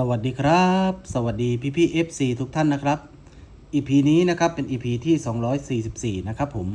สวัสดีครับ สวัสดีพี่พี่ๆ FC ทุกท่านนะครับ EP นี้นะครับเป็น EP ที่ 244 นะครับผม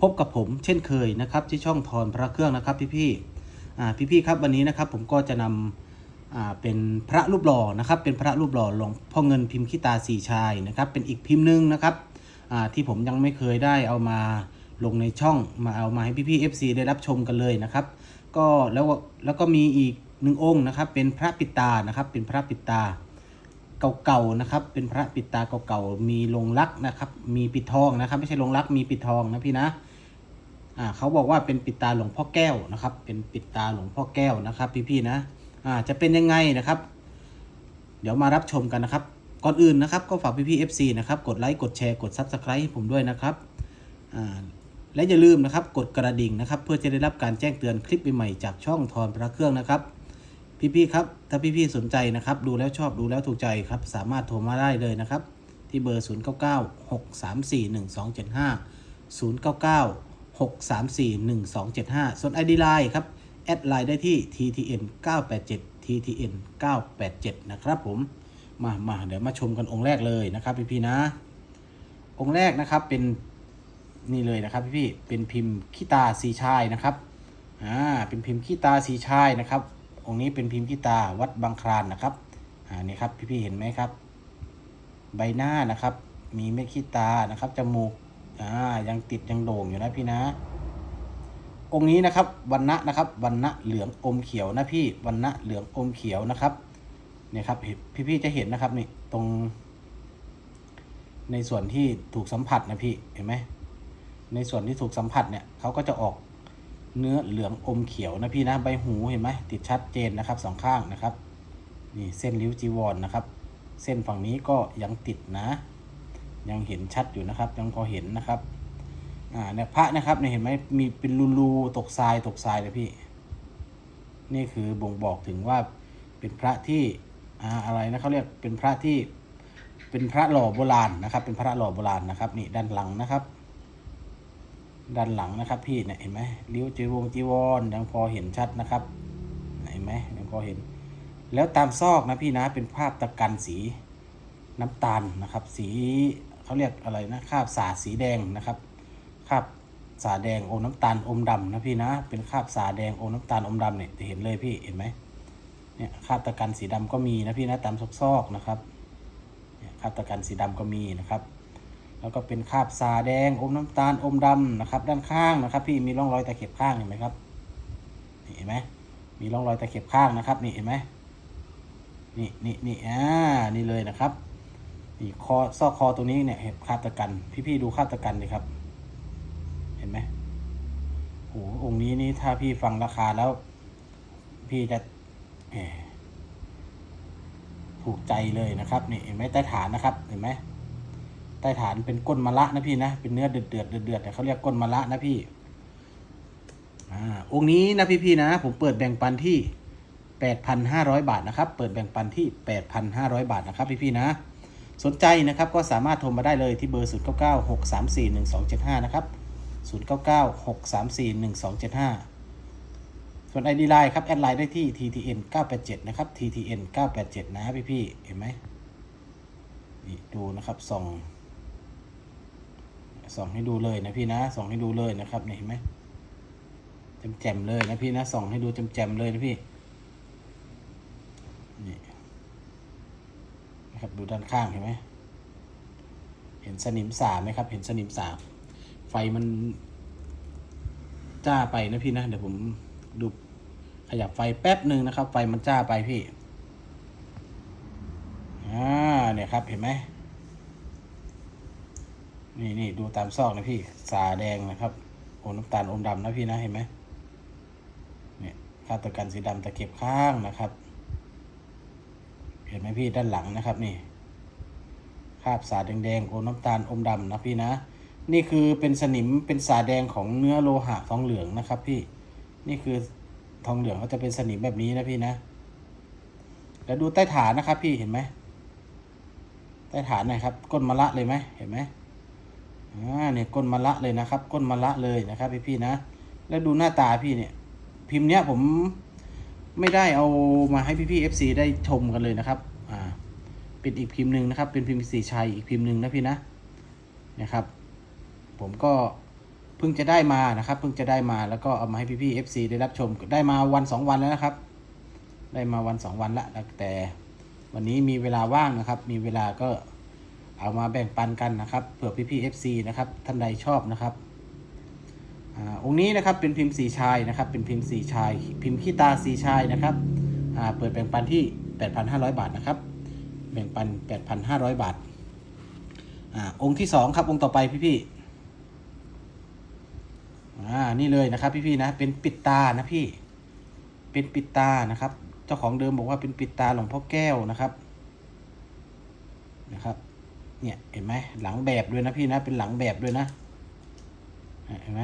พบกับผมเช่นเคยนะครับที่ช่องทอนพระเครื่องนะครับพี่พี่อ่าพี่พี่ครับวันนี้นะครับผมก็จะนำอ่าเป็นพระรูปหล่อนะครับเป็นพระรูปหล่อหลวงพ่อเงินพิมพ์ขี้ตาสีชายนะครับเป็นอีกพิมพ์หนึ่งนะครับอ่าที่ผมยังไม่เคยได้เอามาลงในช่องมาเอามาให้พี่พี่ๆ FC ได้รับชมกันเลยนะครับก็แล้วแล้วก็มีอีก หนึ่งองค์นะครับ เป็นพระปิตานะครับ เป็นพระปิตาเก่าๆนะครับ เป็นพระปิตาเก่าๆมีลงรักนะครับ มีปิดทองนะครับ ไม่ใช่ลงรักมีปิดทองนะพี่นะอ่าเขาบอกว่าเป็นปิดตาหลวงพ่อแก้วนะครับ เป็นปิดตาหลวงพ่อแก้วนะครับ พี่ๆนะอ่าจะเป็นยังไงนะครับ เดี๋ยวมารับชมกันนะครับ ก่อนอื่นนะครับ ก็ฝากพี่ๆ FC นะครับกดไลค์กดแชร์กด Subscribe ให้ผมด้วยนะครับอ่าและอย่าลืมนะครับ กดกระดิ่งนะครับ เพื่อจะได้รับการแจ้งเตือนคลิปใหม่ๆจากช่องทอนพระเครื่องนะครับ พี่ๆครับ ถ้าพี่ๆสนใจนะครับ ดูแล้วชอบดูแล้วถูกใจครับ สามารถโทรมาได้เลยนะครับ ที่เบอร์ 0 9 9 6 3 4 1 2 7 5 0 9 9 6 3 4 1 2 7 5 ส่วน ID Line ครับ แอดไลน์ได้ที่ TTN 987 TTN 987 นะครับผม มามาเดี๋ยวมาชมกันองค์แรกเลยนะครับพี่ๆนะ องค์แรกนะครับเป็นนี่เลยนะครับพี่พี่ๆเป็นพิมพ์ขี้ตาสีชายนะครับ อ่า เป็นพิมพ์ขี้ตาสีชายนะครับ องค์นี้เป็นพิมพ์ขี้ตาวัดบางคลานนะครับอ่านี่ครับพี่พี่ๆเห็นไหมครับ ใบหน้านะครับ มีเม็ดขี้ตานะครับจมูกอ่ายังติดยังโด่งอยู่นะพี่นะ องค์นี้นะครับวันณะนะครับวันณะเหลืองอมเขียวนะพี่วันณะเหลืองอมเขียวนะครับเนี่ยครับพี่พี่ๆจะเห็นนะครับนี่ตรง ในส่วนที่ถูกสัมผัสนะพี่เห็นไหมในส่วนที่ถูกสัมผัสเนี่ยเขาก็จะออก เนื้อเหลืองอมเขียวนะพี่นะใบหูเห็นไหมติดชัดเจนนะครับสองข้างนะครับนี่เส้นริ้วจีวรนนะครับ เส้นฝั่งนี้ก็ยังติดนะ ยังเห็นชัดอยู่นะครับ ยังพอเห็นนะครับอ่าเนี่ยพระนะครับเนี่ยเห็นไหมมีเป็นรูๆตกทรายตกทรายเลยพี่ นี่คือบ่งบอกถึงว่าเป็นพระที่อ่าอะไรนะเขาเรียกเป็นพระที่เป็นพระหล่อโบราณนะครับ เป็นพระหล่อโบราณนะครับนี่ด้านหลังนะครับ ด้านหลังนะครับ พี่เนี่ยเห็นไหมริ้วจีวงจีวรยังพอเห็นชัดนะครับเห็นไหมยังพอเห็น แล้วตามซอกนะพี่นะเป็นภาพตะกันสีน้ำตาลนะครับ สีเขาเรียกอะไรนะคราบสาสีแดงนะครับคราบสาแดงอมน้ำตาลอมดำนะพี่นะ เป็นคราบสาแดงอมน้ำตาลอมดำเนี่ยจะเห็นเลยพี่เห็นไหมเนี่ยคราบตะกันสีดำก็มีนะพี่นะตามซอกๆนะครับคราบตะกันสีดำก็มีนะครับ แล้วก็เป็นคราบสาแดงอมน้ำตาลอมดำนะครับ ด้านข้างนะครับ พี่มีร่องรอยตะเข็บข้างเห็นไหมครับเห็นไหมมีร่องรอยตะเข็บข้างนะครับ นี่เห็นไหมนี่นี่นี่อ่านี่เลยนะครับนี่คอซอกคอตรงนี้เนี่ยเห็นคาบตะกันพี่ๆดูคาบตะกันเลยครับ เห็นไหมโอ้องค์นี้นี่ถ้าพี่ฟังราคาแล้ว พี่จะถูกใจเลยนะครับ นี่เห็นไหมใต้ฐานนะครับ เห็นไหม ใต้ฐานเป็นก้นมะละนะพี่นะเป็นเนื้อเดือดเดือดเดือดเดือดแต่เขาเรียกก้นมะละนะพี่อ่าองค์นี้นะพี่พี่นะ ผมเปิดแบ่งปันที่แปดพันห้าร้อยบาทนะครับ เปิดแบ่งปันที่แปดพันห้าร้อยบาทนะครับพี่พี่นะ สนใจนะครับก็สามารถโทรมาได้เลยที่เบอร์0 9 9 6 3 4 1 2 7 5นะครับ0 9 9 6 3 4 1 2 7 5ส่วน ID Line ครับ แอดไลน์ได้ที่ TTN 987นะครับ TTN 987นะพี่พี่เห็นไหมนี่ดูนะครับส่อง ส่องให้ดูเลยนะพี่นะส่องให้ดูเลยนะครับนี่เห็นไหมแจ่มๆเลยนะพี่นะส่องให้ดูแจ่มๆเลยนะพี่นี่นะครับดูด้านข้างเห็นไหมเห็นสนิมสาไหมครับ เห็นสนิมสาไฟมัน จ้าไปนะพี่นะเดี๋ยวผมดูขยับไฟแป๊บหนึ่งนะครับ ไฟมันจ้าไปพี่อ่าเนี่ยครับเห็นไหม นี่นี่ดูตามซอกนะพี่สาแดงนะครับโอน้ำตาลอมดำนะพี่นะเห็นไหมเนี่ยคาบตะกันสีดำตะเก็บข้างนะครับ เห็นไหมพี่ด้านหลังนะครับนี่คาบสาแดงๆโอน้ำตาลอมดำนะพี่นะ นี่คือเป็นสนิมเป็นสาแดงของเนื้อโลหะทองเหลืองนะครับพี่นี่คือทองเหลืองเขาจะเป็นสนิมแบบนี้นะพี่นะ แล้วดูใต้ฐานนะครับพี่เห็นไหมใต้ฐานหน่อยครับ ก้นมะละเลยไหมเห็นไหม อ่าเนี่ยก้นมะละเลยนะครับ ก้นมะละเลยนะครับพี่พี่นะ แล้วดูหน้าตาพี่เนี่ย พิมพ์เนี้ยผมไม่ได้เอามาให้พี่พี่เอฟซีได้ชมกันเลยนะครับผเป็นอีกพิมพ์หนึ่งนะครับ เป็นพิมพ์สีชัยอีกพิมพ์หนึ่งนะพี่นะนะครับ ผมก็เพิ่งจะได้มานะครับ เพิ่งจะได้มาแล้วก็เอามาให้พี่ๆ FC ได้รับชมได้มาวันสองวันแล้วนะครับ ได้มาวันสองวันละแต่วันนี้มีเวลาว่างนะครับ มีเวลาก็ เอามาแบ่งปันกันนะครับเผื่อพี่ๆ FC นะครับท่านใดชอบนะครับอองค์นี้นะครับเป็นพิมพ์สีชายนะครับเป็นพิมพ์สีชาย พิมพ์ขี้ตาสีชายนะครับเปิดแบ่งปันที่ 8,500 บาทนะครับแบ่งปัน 8,500 บาทอ่าองค์ที่สองครับองค์ต่อไปพี่ๆอ่านี่เลยนะครับพี่ๆนะเป็นปิดตานะพี่เป็นปิดตานะครับ เจ้าของเดิมบอกว่าเป็นปิดตาหลวงพ่อแก้วนะครับนะครับ เนี่ยเห็นไหมหลังแบบด้วยนะพี่นะเป็นหลังแบบด้วยนะเห็นไหม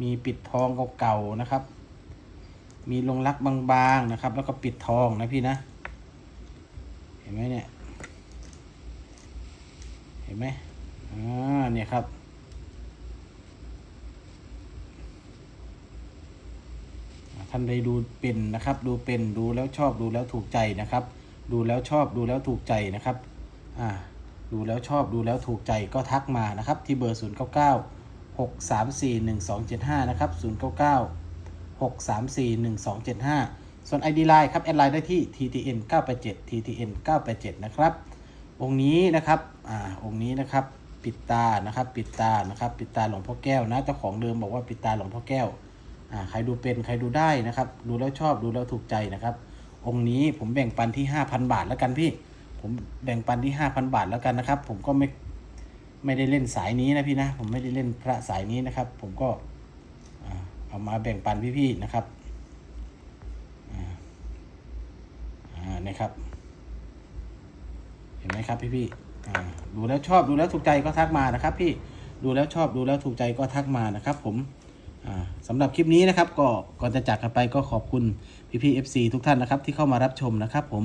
มีปิดทองเก่าๆนะครับ มีลงรักบางๆนะครับ แล้วก็ปิดทองนะพี่นะ เห็นไหมเนี่ย เห็นไหมอ่าเนี่ยครับท่านใดดูเป็นนะครับ ดูเป็นดูแล้วชอบดูแล้วถูกใจนะครับ ดูแล้วชอบดูแล้วถูกใจนะครับ อ่า ดูแล้วชอบดูแล้วถูกใจก็ทักมานะครับ ที่เบอร์ 0 9 9 6 3 4 1 2 7 5 นะครับ 0 9 9 6 3 4 1 2 7 5 ส่วน ID Line ครับแอดไลน์ได้ที่ TTN 987 TTN 987นะครับ องค์นี้นะครับ อ่า องค์นี้นะครับ ปิดตา นะครับ ปิดตา นะครับ ปิดตาหลวงพ่อแก้วนะ เจ้าของเดิมบอกว่าปิดตาหลวงพ่อแก้ว อ่า ใครดูเป็น ใครดูได้นะครับ ดูแล้วชอบ ดูแล้วถูกใจนะครับ องค์นี้ผมแบ่งปันที่ 5,000 บาทแล้วกันพี่ ผมแบ่งปันที่5,000บาทแล้วกันนะครับ ผมก็ไม่ไม่ได้เล่นสายนี้นะพี่นะ ผมไม่ได้เล่นพระสายนี้นะครับ ผมก็เอามาแบ่งปันพี่ๆนะครับอ่าอ่านะครับ เห็นไหมครับพี่ๆอ่ดูแล้วชอบดูแล้วถูกใจก็ทักมานะครับ พี่ดูแล้วชอบดูแล้วถูกใจก็ทักมานะครับ ผมอ่าสำหรับคลิปนี้นะครับ ก็ก่อนจะจากกันไปก็ขอบคุณพี่พี่ๆ FC ทุกท่านนะครับ ที่เข้ามารับชมนะครับ ผม